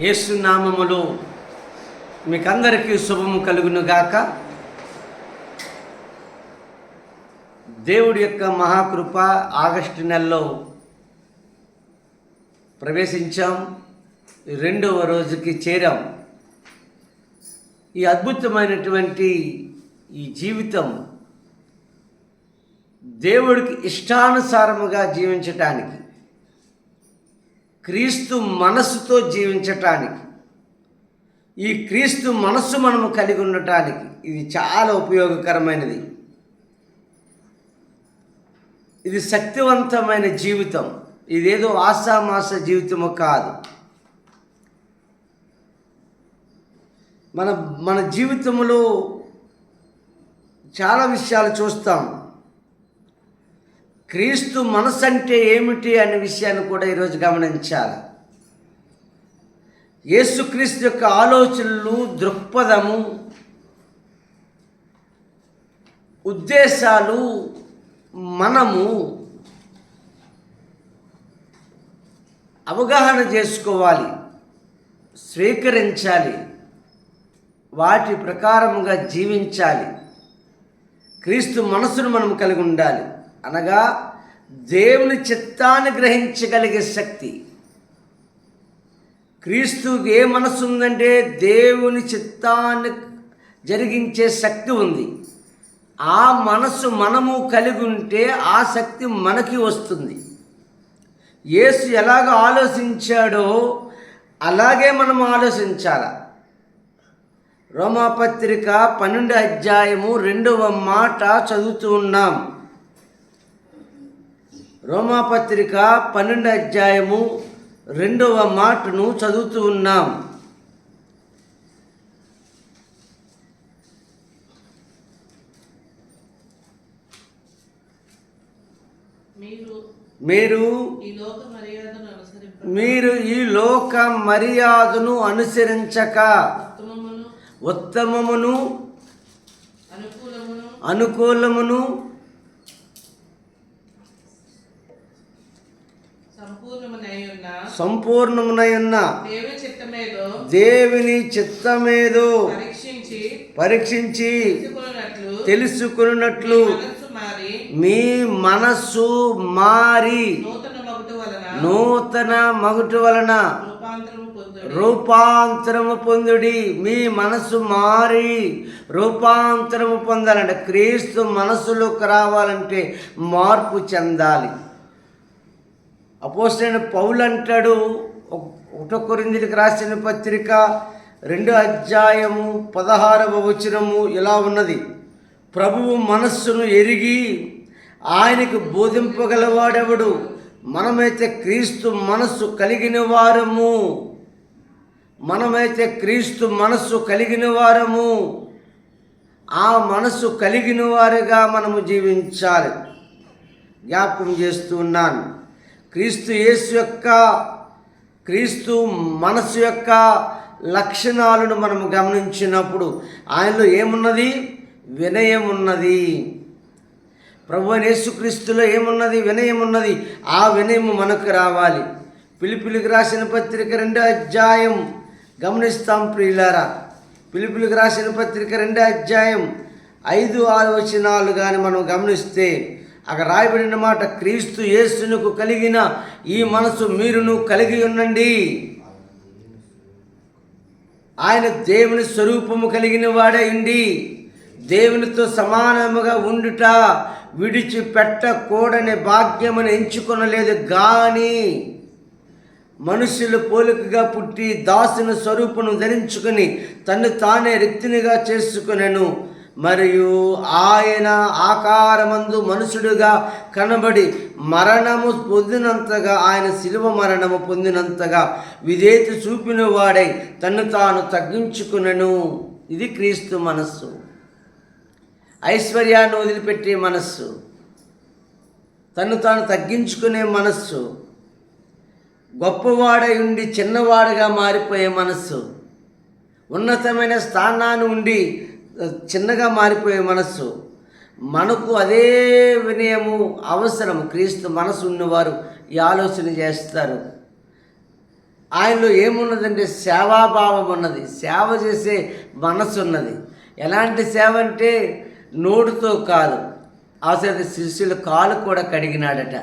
యేసునామములో మీకందరికీ శుభము కలుగును గాక దేవుడి యొక్క మహాకృప ఆగస్టు నెలలో ప్రవేశించాం. రెండవ రోజుకి చేరాం. ఈ అద్భుతమైనటువంటి ఈ జీవితం దేవుడికి ఇష్టానుసారముగా జీవించటానికి క్రీస్తు మనస్సుతో జీవించటానికి. ఈ క్రీస్తు మనస్సు మనము కలిగి ఉండటానికి ఇది చాలా ఉపయోగకరమైనది. ఇది శక్తివంతమైన జీవితం. ఇదేదో ఆశామాస జీవితము కాదు. మన మన జీవితంలో చాలా విషయాలు చూస్తాం. క్రీస్తు మనసు అంటే ఏమిటి అనే విషయాన్ని కూడా ఈరోజు గమనించాలి. యేసుక్రీస్తు యొక్క ఆలోచనలు దృక్పథము ఉద్దేశాలు మనము అవగాహన చేసుకోవాలి స్వీకరించాలి వాటి ప్రకారముగా జీవించాలి. క్రీస్తు మనసును మనం కలిగి ఉండాలి. అనగా దేవుని చిత్తాన్ని గ్రహించగలిగే శక్తి. క్రీస్తుకి ఏ మనసు ఉందంటే దేవుని చిత్తాన్ని జరిగించే శక్తి ఉంది. ఆ మనసు మనము కలిగి ఉంటే ఆ శక్తి మనకి వస్తుంది. యేసు ఎలాగ ఆలోచించాడో అలాగే మనం ఆలోచించాల. రోమాపత్రిక పన్నెండు అధ్యాయము రెండవ మాట చదువుతూ ఉన్నాం. రోమాపత్రిక పన్నెండు అధ్యాయము రెండవ మాటను చదువుతూ ఉన్నాం. మీరు మీరు ఈ లోక మర్యాదను అనుసరించక ఉత్తమమును ఉత్తమమును అనుకూలమును అనుకూలమును సంపూర్ణమునై ఉన్న సంపూర్ణమునై ఉన్న దేవుని చిత్తమేదో పరీక్షించి తెలుసుకున్నట్లు మీ మనస్సు మారి నూతన మగుట వలన రూపాంతరము పొందుడి. మీ మనసు మారి రూపాంతరము పొందాలంటే క్రీస్తు మనసులోకి రావాలంటే మార్పు చెందాలి. అపోజిట్ పౌలు అంటాడు ఒకటో కొరిందికి రాసిన పత్రిక రెండు అధ్యాయము పదహారవ వచనము ఇలా ఉన్నది? ప్రభువు మనస్సును ఎరిగి ఆయనకు బోధింపగలవాడెవడు? మనమైతే క్రీస్తు మనస్సు కలిగిన వారము. మనమైతే క్రీస్తు మనస్సు కలిగిన వారము. ఆ మనస్సు కలిగిన వారుగా మనము జీవించాలి. జ్ఞాపకం చేస్తున్నాను క్రీస్తు యేసు యొక్క క్రీస్తు మనస్సు యొక్క లక్షణాలను మనము గమనించినప్పుడు ఆయనలో ఏమున్నది? వినయం ఉన్నది. ప్రభు యేసుక్రీస్తులో ఏమున్నది? వినయం ఉన్నది. ఆ వినయము మనకు రావాలి. పిలిపిలికి రాసిన పత్రిక రెండో అధ్యాయం. గమనిస్తాం ప్రియులారా. పిలిపిలికి రాసిన పత్రిక రెండో అధ్యాయం ఐదు ఆలోచనాలు కానీ మనం గమనిస్తే అక్కడ రాయబడిన మాట క్రీస్తు యేసునకు కలిగిన ఈ మనసు మీరును కలిగి ఉండండి ఆయన దేవుని స్వరూపము కలిగిన వాడైంది దేవునితో సమానముగా ఉండుట విడిచిపెట్టకూడని భాగ్యమును ఎంచుకొనలేదు కానీ మనుషులు పోలికగా పుట్టి దాసుని స్వరూపను ధరించుకుని తను తానే రిక్తినిగా చేసుకునెను. మరియు ఆయన ఆకారమందు మనుషుడుగా కనబడి మరణము పొందినంతగా ఆయన శిలువ మరణము పొందినంతగా విధేత చూపిన వాడై తను తాను తగ్గించుకునను. ఇది క్రీస్తు మనస్సు. ఐశ్వర్యాన్ని వదిలిపెట్టే మనస్సు. తను తాను తగ్గించుకునే మనస్సు. గొప్పవాడై ఉండి చిన్నవాడుగా మారిపోయే మనస్సు. ఉన్నతమైన స్థానాన్ని ఉండి చిన్నగా మారిపోయే మనస్సు. మనకు అదే వినయము అవసరం. క్రీస్తు మనసు ఉన్నవారు ఈ ఆలోచన చేస్తారు. ఆయనలో ఏమున్నదంటే సేవాభావం ఉన్నది. సేవ చేసే మనసు ఉన్నది. ఎలాంటి సేవ అంటే నోటితో కాదు అవసరం శిష్యుల కాలు కూడా కడిగినాడట.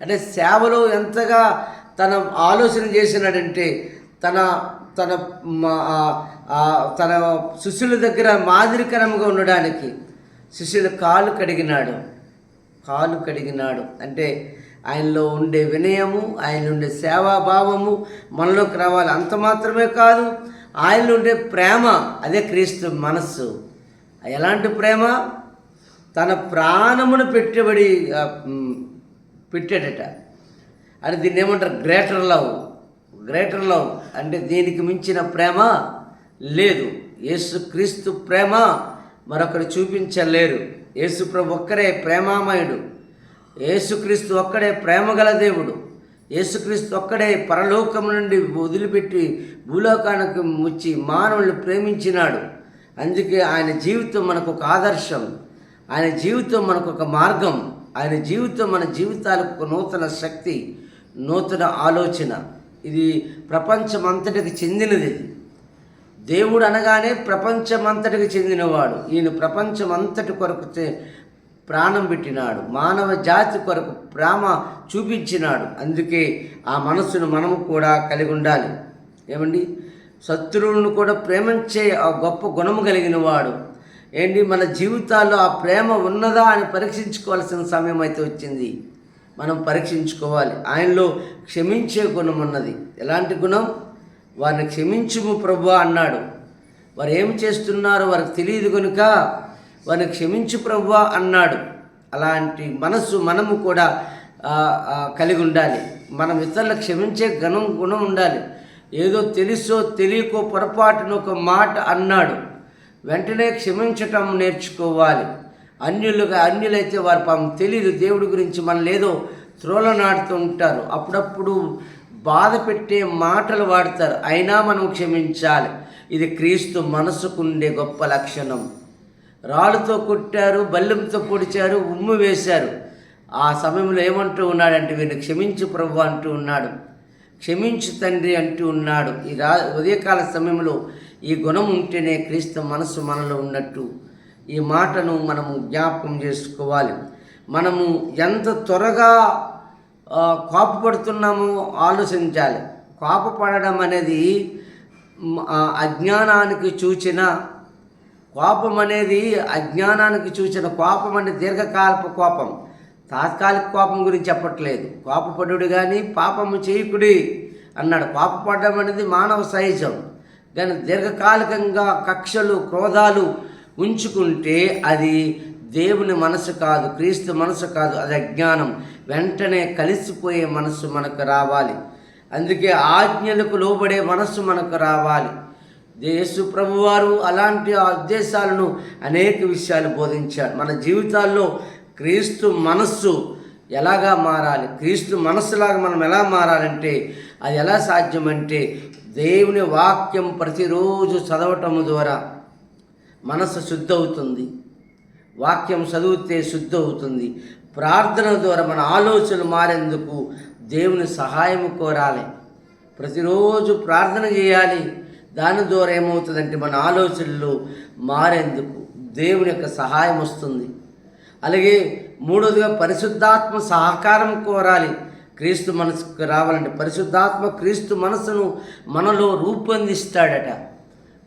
అంటే సేవలో ఎంతగా తన ఆలోచన చేసినాడంటే తన తన మా- తన శిష్యుల దగ్గర మాదిరికరంగా ఉండడానికి శిష్యుల కాలు కడిగినాడు. కాలు కడిగినాడు. అంటే ఆయనలో ఉండే వినయము ఆయన ఉండే సేవాభావము మనలోకి రావాలి. అంత మాత్రమే కాదు ఆయనలో ఉండే ప్రేమ అదే క్రీస్తు మనస్సు. ఎలాంటి ప్రేమ? తన ప్రాణమును పెట్టుబడి పెట్టాడట. అది దీన్ని ఏమంటారు? Greater love. గ్రేటర్ లవ్ అంటే దీనికి మించిన ప్రేమ? లేదు. యేసుక్రీస్తు ప్రేమ మరొకరు చూపించలేరు యేసు ప్రభు ఒక్కరే ప్రేమామయుడు. యేసుక్రీస్తు ఒక్కడే ప్రేమగల దేవుడు. యేసుక్రీస్తు ఒక్కడే పరలోకం నుండి వదిలిపెట్టి భూలోకానికి ముచ్చి మానవుల్ని ప్రేమించినాడు. అందుకే ఆయన జీవితం మనకు ఒక ఆదర్శం. ఆయన జీవితం మనకు ఒక మార్గం. ఆయన జీవితం మన జీవితాలకు ఒక నూతన శక్తి నూతన ఆలోచన. ఇది ప్రపంచమంతటికి చెందినది. దేవుడు అనగానే ప్రపంచమంతటికి చెందినవాడు. ఈయన ప్రపంచమంతటి కొరకు ప్రాణం పెట్టినాడు. మానవ జాతి కొరకు ప్రేమ చూపించినాడు. అందుకే ఆ మనస్సును మనము కూడా కలిగి ఉండాలి. ఏమండి? శత్రువులను కూడా ప్రేమించే ఆ గొప్ప గుణము కలిగిన వాడు. ఏంటి? మన జీవితాల్లో ఆ ప్రేమ ఉన్నదా అని పరీక్షించుకోవాల్సిన సమయం అయితే వచ్చింది. మనం పరీక్షించుకోవాలి. ఆయనలో క్షమించే గుణం ఉన్నది. ఎలాంటి గుణం? వారిని క్షమించుము ప్రభు అన్నాడు. వారు ఏం చేస్తున్నారో వారికి తెలియదు కనుక వారిని క్షమించు ప్రభు అన్నాడు. అలాంటి మనస్సు మనము కూడా కలిగి ఉండాలి. మనం ఇతరులకు క్షమించే గుణం గుణం ఉండాలి. ఏదో తెలుసో తెలియకో పొరపాటున ఒక మాట అన్నాడు. వెంటనే క్షమించటం నేర్చుకోవాలి. అన్యులుగా అన్యులైతే వారి పాపం తెలియదు దేవుడి గురించి మనం లేదో త్రోల నాడుతూ ఉంటారు. అప్పుడప్పుడు బాధ పెట్టే మాటలు వాడతారు. అయినా మనం క్షమించాలి. ఇది క్రీస్తు మనసుకుండే గొప్ప లక్షణం. రాళ్ళతో కొట్టారు బల్లెంతో పొడిచారు ఉమ్ము వేశారు. ఆ సమయంలో ఏమంటూ ఉన్నాడంటే వీరిని క్షమించు ప్రభు అంటూ ఉన్నాడు. క్షమించు తండ్రి అంటూ ఉన్నాడు. ఈ రా ఉదయకాల సమయంలో ఈ గుణం ఉంటేనే క్రీస్తు మనసు మనలో ఉన్నట్టు ఈ మాటను మనము జ్ఞాపకం చేసుకోవాలి. మనము ఎంత త్వరగా ఆ, కోపపడుతున్నామో ఆలోచించాలి. కోపపడడం అనేది అజ్ఞానానికి చూచిన కోపం అనేది అజ్ఞానానికి చూచిన కోపం అంటే దీర్ఘకాలపు కోపం. తాత్కాలిక కోపం గురించి చెప్పట్లేదు. కోపపడుడు కానీ పాపము చేయకుడి అన్నాడు. కోపపడడం అనేది మానవ సహజం. కానీ దీర్ఘకాలికంగా కక్షలు క్రోధాలు ఉంచుకుంటే అది దేవుని మనసు కాదు క్రీస్తు మనసు కాదు అది అజ్ఞానం. వెంటనే కలిసిపోయే మనసు మనకు రావాలి. అందుకే ఆజ్ఞలకు లోబడే మనస్సు మనకు రావాలి. యేసు ప్రభువారు అలాంటి ఆ ఉద్దేశాలను అనేక విషయాలు బోధించారు. మన జీవితాల్లో క్రీస్తు మనస్సు ఎలాగా మారాలి? క్రీస్తు మనస్సులాగా మనం ఎలా మారాలంటే అది ఎలా సాధ్యమంటే దేవుని వాక్యం ప్రతిరోజు చదవటం ద్వారా మనసు శుద్ధి అవుతుంది వాక్యం చదివితే శుద్ధి అవుతుంది ప్రార్థన ద్వారా మన ఆలోచనలు మారేందుకు దేవుని సహాయం కోరాలి. ప్రతిరోజు ప్రార్థన చేయాలి. దాని ద్వారా ఏమవుతుందంటే మన ఆలోచనలు మారేందుకు దేవుని యొక్క సహాయం వస్తుంది. అలాగే మూడోదిగా పరిశుద్ధాత్మ సహకారం కోరాలి. క్రీస్తు మనసుకు రావాలంటే పరిశుద్ధాత్మ క్రీస్తు మనసును మనలో రూపొందిస్తాడట.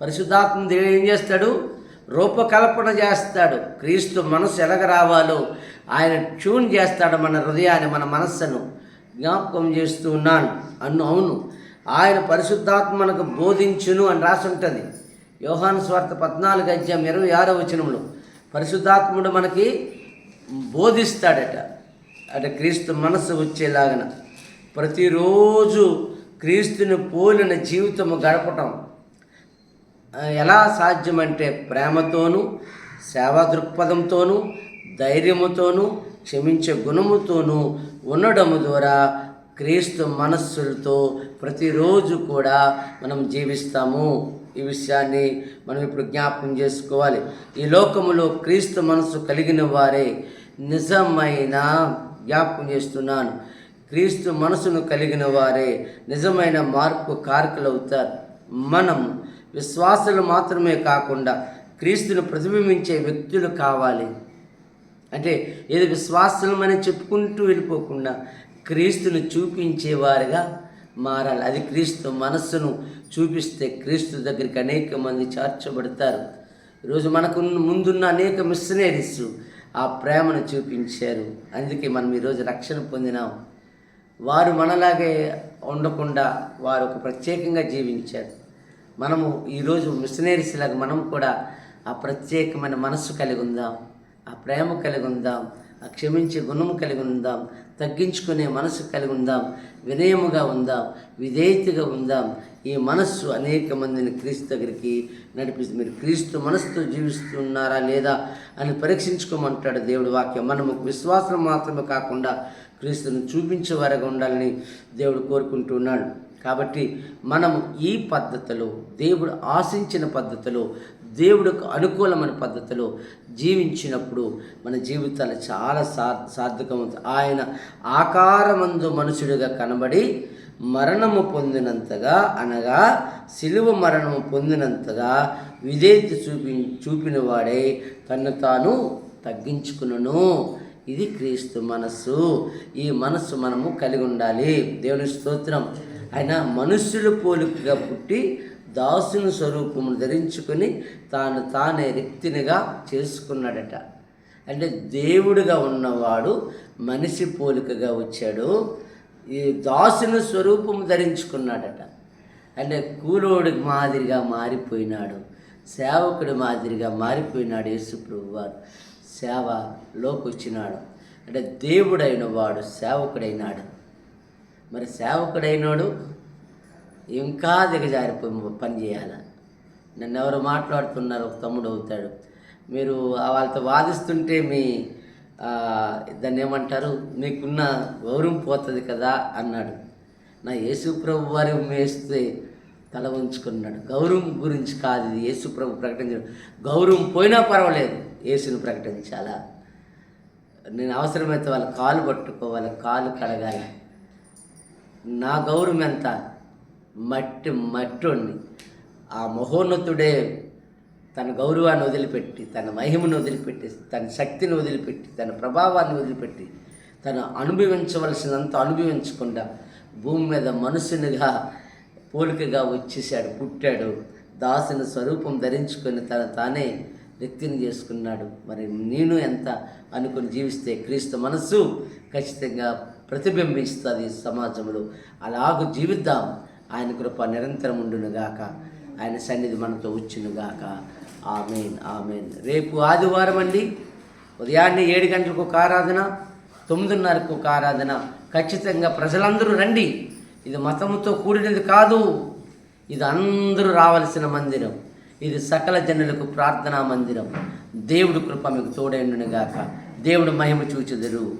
పరిశుద్ధాత్మ దేవుడు ఏం చేస్తాడు? రూపకల్పన చేస్తాడు. క్రీస్తు మనసు ఎలాగ రావాలో ఆయన ట్యూన్ చేస్తాడు మన హృదయాన్ని మన మనస్సును. జ్ఞాపకం చేస్తూ ఉన్నాను. అన్ను అవును. ఆయన పరిశుద్ధాత్మనకు బోధించును అని రాసి ఉంటుంది యోహాను స్వార్థ పద్నాలుగు అధ్యాయం ఇరవై ఆరో వచనంలో పరిశుద్ధాత్ముడు మనకి బోధిస్తాడట. అంటే క్రీస్తు మనసు వచ్చేలాగన ప్రతిరోజు క్రీస్తుని పోలిన జీవితము గడపటం. ఎలా సాధ్యమంటే ప్రేమతోనూ సేవా దృక్పథంతోనూ ధైర్యముతోనూ క్షమించే గుణముతోనూ ఉండడము ద్వారా క్రీస్తు మనస్సులతో ప్రతిరోజు కూడా మనం జీవిస్తాము. ఈ విషయాన్ని మనం ఇప్పుడు జ్ఞాపకం చేసుకోవాలి. ఈ లోకములో క్రీస్తు మనస్సు కలిగిన వారే నిజమైన జ్ఞాపకం చేస్తున్నాను క్రీస్తు మనసును కలిగిన వారే నిజమైన మార్పు కారకులవుతారు. మనం విశ్వాసులు మాత్రమే కాకుండా క్రీస్తును ప్రతిబింబించే వ్యక్తులు కావాలి. అంటే ఏదో విశ్వాసమని చెప్పుకుంటూ వెళ్ళిపోకుండా క్రీస్తును చూపించేవారుగా మారాలి. అది క్రీస్తు మనస్సును చూపిస్తే క్రీస్తు దగ్గరికి అనేక మంది చేర్చబడతారు. ఈరోజు మనకు ముందున్న అనేక మిషనరీస్ ఆ ప్రేమను చూపించారు. అందుకే మనం ఈరోజు రక్షణ పొందినాం. వారు మనలాగే ఉండకుండా వారు ఒక ప్రత్యేకంగా జీవించారు. మనము ఈరోజు మిషనరీస్ లాగా మనం కూడా ఆ ప్రత్యేకమైన మనస్సు కలిగి ఉందాం ఆ ప్రేమ కలిగి ఉందాం ఆ క్షమించే గుణము కలిగి ఉందాం తగ్గించుకునే మనసు కలిగి ఉందాం వినయముగా ఉందాం విధేయతగా ఉందాం. ఈ మనస్సు అనేక మందిని క్రీస్తు దగ్గరికి నడిపిస్తుంది. మీరు క్రీస్తు మనస్సుతో జీవిస్తున్నారా లేదా అని పరీక్షించుకోమంటాడు దేవుడి వాక్యం. మనము విశ్వాసం మాత్రమే కాకుండా క్రీస్తును చూపించేవారుగా ఉండాలని దేవుడు కోరుకుంటున్నాడు కాబట్టి మనము ఈ పద్ధతిలో దేవుడు ఆశించిన పద్ధతిలో దేవుడికి అనుకూలమైన పద్ధతిలో జీవించినప్పుడు మన జీవితాలు చాలా సా సార్థకమవుతుంది ఆయన ఆకారమందు మనుషుడిగా కనబడి మరణము పొందినంతగా అనగా సిలువ మరణము పొందినంతగా విధేయత చూపి చూపిన వాడే తను తాను తగ్గించుకును ఇది క్రీస్తు మనస్సు. ఈ మనస్సు మనము కలిగి ఉండాలి. దేవుని స్తోత్రం. ఆయన మనుష్యుల పోలికగా పుట్టి దాసుని స్వరూపము ధరించుకొని తాను తానే రిక్తినిగా చేసుకున్నాడట. అంటే దేవుడిగా ఉన్నవాడు మనిషి పోలికగా వచ్చాడు. ఈ దాసుని స్వరూపం ధరించుకున్నాడట. అంటే కూలోడి మాదిరిగా మారిపోయినాడు. సేవకుడి మాదిరిగా మారిపోయినాడు యేసుప్రభు వారు సేవలోకి వచ్చినాడు అంటే దేవుడైన వాడు సేవకుడైనాడు. మరి సేవకుడైనాడు ఇంకా దిగజారిపోయి పని చేయాలి. నన్ను ఎవరు మాట్లాడుతున్నారు ఒక తమ్ముడు అవుతాడు. మీరు వాళ్ళతో వాదిస్తుంటే మీ దాన్ని ఏమంటారు? మీకున్న గౌరవం పోతుంది కదా అన్నాడు. నా యేసు ప్రభు వారి మేస్తే తల ఉంచుకున్నాడు గౌరవం గురించి కాదు ఇది. యేసుప్రభు ప్రకటించడం. గౌరవం పోయినా పర్వాలేదు. యేసును ప్రకటించాలా? నేను అవసరమైతే వాళ్ళ కాలు పట్టుకోవాలి కాలు కడగాలి. నా గౌరవం ఎంత? మట్టి మట్టోడిని ఆ మహోన్నతుడే తన గౌరవాన్ని వదిలిపెట్టి తన మహిమను వదిలిపెట్టి తన శక్తిని వదిలిపెట్టి తన ప్రభావాన్ని వదిలిపెట్టి తను అనుభవించవలసినంత అనుభవించకుండా భూమి మీద మనుషునిగా పోలికగా వచ్చేసాడు పుట్టాడు. దాసుని స్వరూపం ధరించుకొని తన తానే వ్యక్తిని చేసుకున్నాడు. మరి నేను ఎంత అనుకుని జీవిస్తే క్రీస్తు మనస్సు ఖచ్చితంగా ప్రతిబింబిస్తుంది సమాజంలో. అలాగూ జీవిద్దాం. ఆయన కృప నిరంతరం ఉండునుగాక. ఆయన సన్నిధి మనతో వచ్చునుగాక. Amen amen. రేపు ఆదివారం అండి. ఉదయాన్నే ఏడు గంటలకు ఒక ఆరాధన తొమ్మిదిన్నరకు ఒక ఆరాధన. ఖచ్చితంగా ప్రజలందరూ రండి. ఇది మతముతో కూడినది కాదు. ఇది అందరూ రావలసిన మందిరం. ఇది సకల జనులకు ప్రార్థనా మందిరం. దేవుడి కృప మీకు తోడైండునుగాక దేవుడు మహిమ చూచుదురు.